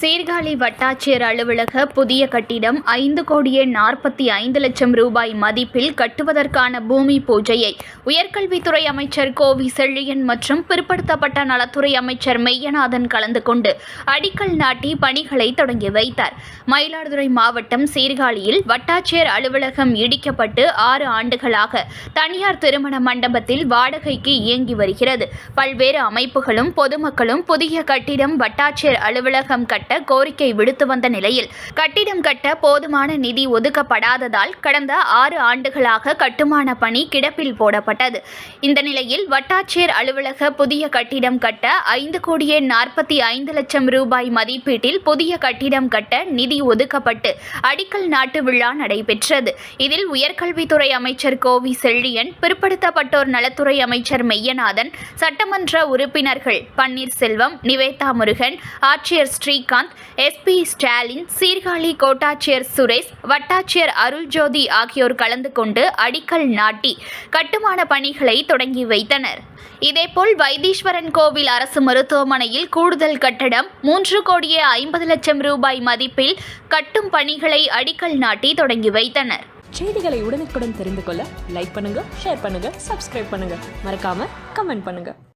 சீர்காழி வட்டாட்சியர் அலுவலக புதிய கட்டிடம் ஐந்து கோடியே நாற்பத்தி ஐந்து லட்சம் ரூபாய் மதிப்பில் கட்டுவதற்கான பூமி பூஜையை உயர்கல்வித்துறை அமைச்சர் கோவி செழியன் மற்றும் பிற்படுத்தப்பட்ட நலத்துறை அமைச்சர் மெய்யநாதன் கலந்து கொண்டு அடிக்கல் நாட்டி பணிகளை தொடங்கி வைத்தார். மயிலாடுதுறை மாவட்டம் சீர்காழியில் வட்டாட்சியர் அலுவலகம் இடிக்கப்பட்டு ஆறு ஆண்டுகளாக தனியார் திருமண மண்டபத்தில் வாடகைக்கு இயங்கி வருகிறது. பல்வேறு அமைப்புகளும் பொதுமக்களும் புதிய கட்டிடம் வட்டாட்சியர் அலுவலகம் கட்ட கோரிக்கை விடுத்து வந்த நிலையில் கட்டிடம் கட்ட போதுமான நிதி ஒதுக்கப்படாததால் கடந்த ஆறு ஆண்டுகளாக கட்டுமான பணி கிடப்பில் போடப்பட்டது. இந்த நிலையில் வட்டாட்சியர் அலுவலக புதிய கட்டிடம் கட்ட ஐந்து கோடியே நாற்பத்தி ஐந்து லட்சம் ரூபாய் மதிப்பீட்டில் புதிய கட்டிடம் கட்ட நிதி ஒதுக்கப்பட்டு அடிக்கல் நாட்டு விழா நடைபெற்றது. இதில் உயர்கல்வித்துறை அமைச்சர் கோவி செழியன் பிற்படுத்தப்பட்டோர் நலத்துறை அமைச்சர் மெய்யநாதன் சட்டமன்ற உறுப்பினர்கள் பன்னீர்செல்வம் நிவேதா முருகன் ஆட்சியர் ஸ்ரீகாந்த் எஸ்பி ஸ்டாலின் சீர்காழி கோட்டாட்சியர் சுரேஷ் வட்டாட்சியர் அருள்ஜோதி ஆகியோர் கலந்து கொண்டு அடிக்கல் நாட்டி கட்டுமான பணிகளை தொடங்கி வைத்தனர். இதேபோல் வைத்தீஸ்வரன் கோவில் அரசு மருத்துவமனையில் கூடுதல் கட்டடம் மூன்று கோடியே ஐம்பது லட்சம் ரூபாய் மதிப்பில் கட்டும் பணிகளை அடிக்கல் நாட்டி தொடங்கி வைத்தனர். செய்திகளை உடனுக்குடன் தெரிந்து கொள்ள லைக் பண்ணுங்க ஷேர் பண்ணுங்க சப்ஸ்கிரைப் பண்ணுங்க. மறக்காம கமெண்ட் பண்ணுங்க.